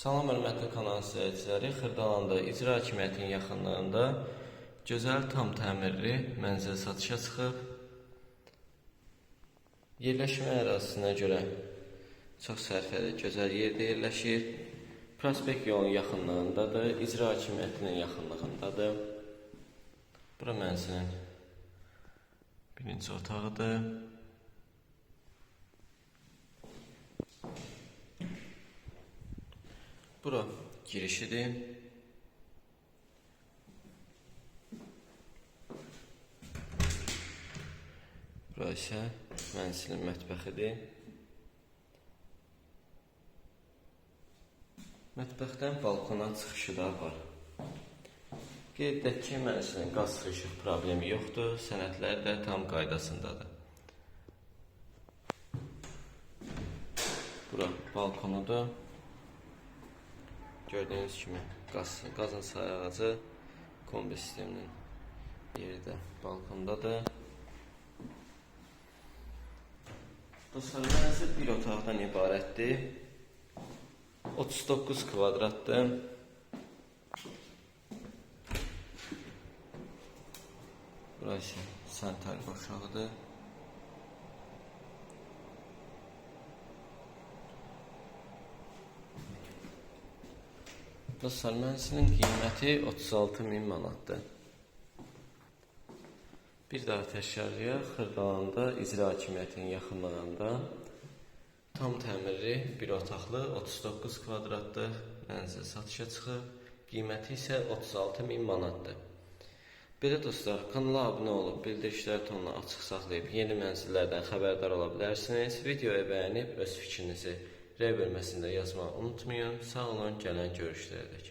Salam hörmətli kanal izləyiciləri, Xırdalanda icra hakimiyyətinin yaxınlığında gözəl tam təmirli mənzil satışa çıxıb. Yerləşmə ərazisinə görə çox sərfəli, gözəl yerdə yerləşir. Prospekt yolun yaxınlığındadır, icra hakimiyyətinin yaxınlığındadır. Bura mənzilin birinci otağıdır. Bura girişidir. Bura isə mənzilin mətbəxidir. Mətbəxdən balkona çıxışı da var. Qeyd edək ki, mənzilin qaz işıq problemi yoxdur, sənədlər də tam qaydasındadır. Bura balkonudur. Gördüyünüz kimi qaz, qazın sayğacı kombi sisteminin yeri də balkondadır. Dostlar, mənzil bir otaqdan ibarətdir. 39 kvadratdır. Burası sanitar qovşağıdır. Dostlar, mənzilin qiyməti 36 min manatdır. Bir daha təşkərliyə Xırdalanda icra hakimiyyətinin yaxınlığında tam təmirli bir otaqlı 39 kvadratlıq mənzil satışa çıxıb. Qiyməti isə 36 min manatdır. Belə dostlar, kanala abunə olub, bildirişləri tonunu açıq saxlayıb yeni mənzillərdən xəbərdar ola bilərsiniz. Videoyu bəyənib öz fikrinizi R bölməsində yazmağı unutmayın. Sağ olun, gələn görüşlərə dək.